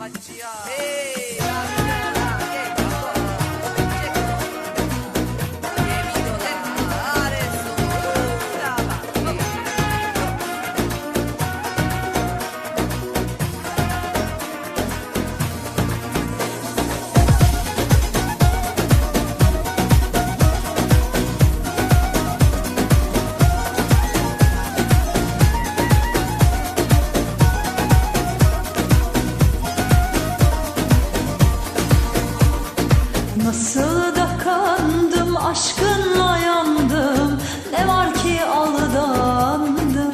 बच्चिया Nasıl da kandım aşkınla yandım. Ne var ki aldandım?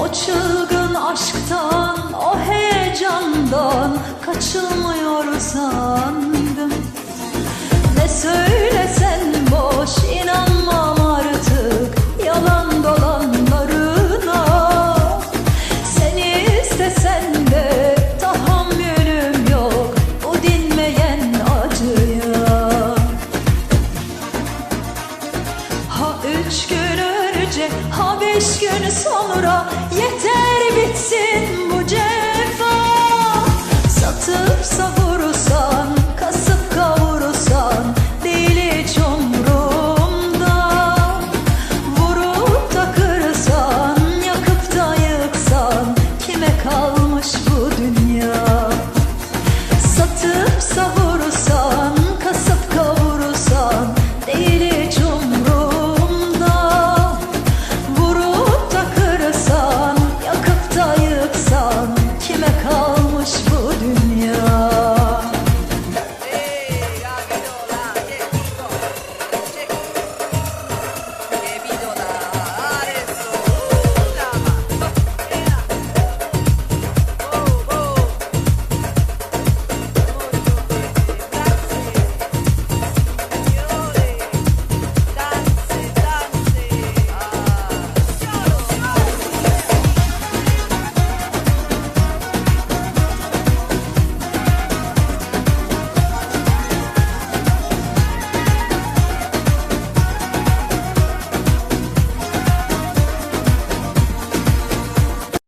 O çılgın aşktan o heyecandan Kaçılmıyor sandım Üç gün sonra yeter bitsin bu cefa. Satıp savursan, kasıp kavursan Değil hiç umrumda. Vurup takırsan, yakıp da yıksan Kime kalmış bu dünya? Satıp savursan